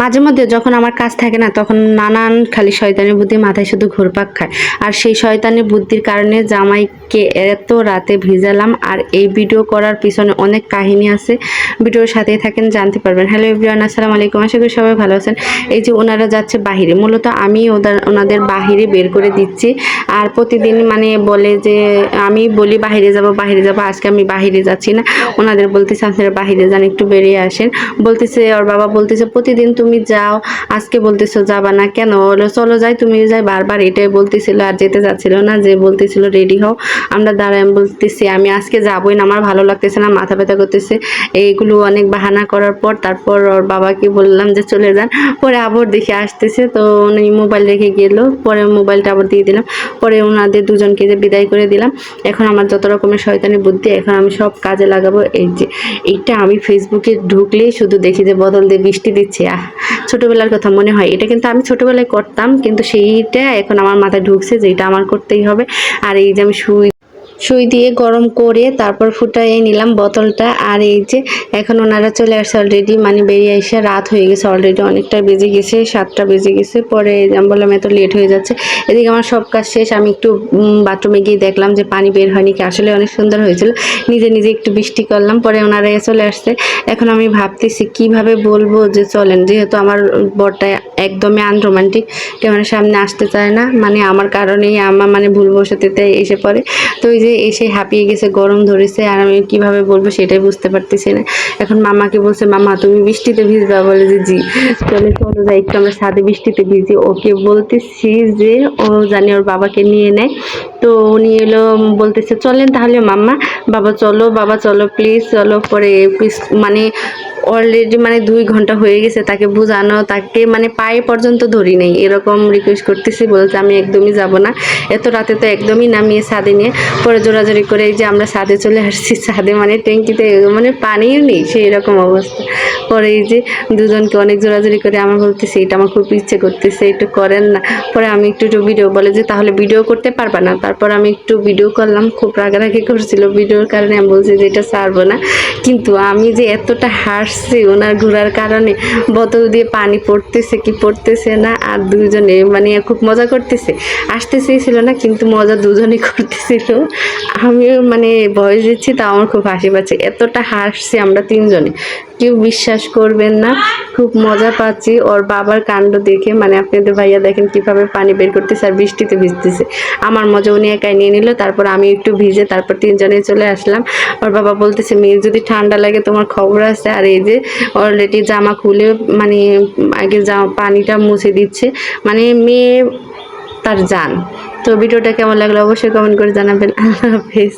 মাঝে মধ্যে যখন আমার কাজ থাকে না, তখন নানান খালি শয়তানি বুদ্ধি মাথায় শুধু ঘুরপাক খায়। আর সেই শয়তানি বুদ্ধির কারণে জামাইকে এত রাতে ভিজালাম, আর এই ভিডিও করার পিছনে অনেক কাহিনী আছে। ভিডিওর সাথেই থাকেন, জানতে পারবেন। হ্যালো এভরিওয়ান, আসসালামু আলাইকুম। আশা করি সবাই ভালো আছেন। এই যে ওনারা যাচ্ছে বাহিরে, মূলত আমি ওদের, ওনাদের বাহিরে বের করে দিচ্ছি। আর প্রতিদিন মানে বলে যে, আমি বলি বাহিরে যাব বাহিরে যাব, আজকে আমি বাহিরে যাচ্ছি না। ওনাদের বলতেছে, আপনারা বাহিরে যান, একটু বেরিয়ে আসেন। বলতেছে, ওর বাবা বলতেছে, প্রতিদিন তুমি যাও, আজকে বলতেছো যাবা না কেন? বলো, চলো যাই, তুমি যাই, বারবার এটাই বলতেছিল আর যেতে যাচ্ছিল না, যে বলতেছিল, রেডি হও। আমরা দাঁড়ায় বলতেছি, আমি আজকে যাবোই না, আমার ভালো লাগতেছে না, মাথা ব্যথা করতেছে। এইগুলো অনেক বাহানা করার পর তারপর ওর বাবাকে বললাম যে, চলে যান। পরে আবার দেখে আসতেছে, তো উনি মোবাইল রেখে গেল, পরে মোবাইলটা আবার দিয়ে দিলাম। পরে ওনাদের দুজনকে যে বিদায় করে দিলাম। এখন আমার যত রকমের শয়তানি বুদ্ধি, এখন আমি সব কাজে লাগাবো। এই যে, এইটা আমি ফেসবুকে ঢুকলেই শুধু দেখি যে, বদল দিয়ে বৃষ্টি দিচ্ছে, আহ। ছোটোবেলার কথা মনে হয়। এটা কিন্তু আমি ছোটোবেলায় করতাম, কিন্তু সেইটা এখন আমার মাথায় ঢুকছে যে এটা আমার করতেই হবে। আর এই যে আমি সুই সুই দিয়ে গরম করে তারপর ফুটাইয়ে নিলাম বোতলটা। আর এই যে এখন ওনারা চলে আসছে অলরেডি মানে বেরিয়ে এসে রাত হয়ে গেছে অলরেডি অনেকটা বেজে গেছে, সাতটা বেজে গেছে। পরে আমি বললাম, এত লেট হয়ে যাচ্ছে। এদিকে আমার সব কাজ শেষ, আমি একটু বাথরুমে গিয়ে দেখলাম যে পানি বের হয়নি, কি আসলে অনেক সুন্দর হয়েছিল। নিজে নিজে একটু বৃষ্টি করলাম, পরে ওনারা চলে আসছে। এখন আমি ভাবতেছি, কীভাবে বলব যে চলেন, যেহেতু আমার বরটা একদমই আনরোমান্টিক ক্যামেরার সামনে আসতে চায় না। মানে আমার কারণেই আমার মানে ভুলবশতিতে এসে পড়ে। তো ওই যে এসে হাঁপিয়ে গেছে, গরম ধরেছে, আর আমি কীভাবে বলব সেটাই বুঝতে পারতেছি না। এখন মামাকে বলছে, মামা, তুমি বৃষ্টিতে ভিজবা? বলে যে, জি। চলে, চলো যাই, একটু আমরা সাদে বৃষ্টিতে ভিজি। ওকে বলতেছি যে, ও জানি ওর বাবাকে নিয়ে নেয়। তো উনি এলো, বলতেছে, চলেন তাহলে মাম্মা বাবা, চলো বাবা, চলো প্লিজ চলো, পরে মানে অলরেডি মানে দুই ঘণ্টা হয়ে গেছে তাকে বোঝানো, তাকে মানে পায়ে পর্যন্ত ধরি নেই। এরকম রিকোয়েস্ট করতেছি বলছে আমি একদমই যাব না। এত রাতে তো একদমই নামিয়ে ছাদে নিয়ে পরে জোরাজোরি করে এই যে আমরা ছাদে চলে আসছি, ছাদে মানে ট্যাঙ্কিতে মানে পানিও নেই সেই রকম অবস্থা। পরে এই যে দুজনকে অনেক জোরাজোরি করে আমার বলতেছে, এটা আমার খুব ইচ্ছে করতেছে, একটু করেন না। পরে আমি একটু একটু ভিডিও বলে যে, তাহলে ভিডিও করতে পারবা না। তারপর আমি একটু ভিডিও করলাম, খুব রাগারাগি করছিল। ভিডিওর কারণে আমি বলছি যে, এটা ছাড়বো না। কিন্তু আমি যে এতটা হাসছি ওনার ঘোরার কারণে। বোতল দিয়ে পানি পড়তেছে কি পড়তেছে না, আর দুজনে মানে খুব মজা করতেছে। আসতে চেয়েছিল না, কিন্তু মজা দুজনে করতেছিল। আমিও মানে ভয়েস দিচ্ছি তা আমার খুব হাসি পাচ্ছে। এতটা হাসছি আমরা তিনজনে। কেউ বিশ্বাস করবেন না, খুব মজা পাচ্ছি। ওর বাবার কাণ্ড দেখে মানে আপনাদের ভাইয়া দেখেন কীভাবে পানি বের করতেছে আর বৃষ্টিতে ভিজতেছে। আমার মজা উনি একাই নিয়ে নিল, তারপর আমি একটু ভিজে তারপর তিনজনে চলে আসলাম। ওর বাবা বলতেছে, মেয়ে, যদি ঠান্ডা লাগে, তোমার খবর আছে? আর যে অলরেডি জামা খুলে মানে আগে জামা পানিটা মুছে দিচ্ছে মানে মেয়ে তার যান তো ভিডিওটা কেমন লাগল অবশ্যই কমেন্ট করে জানাবেন। আল্লাহ হাফিজ।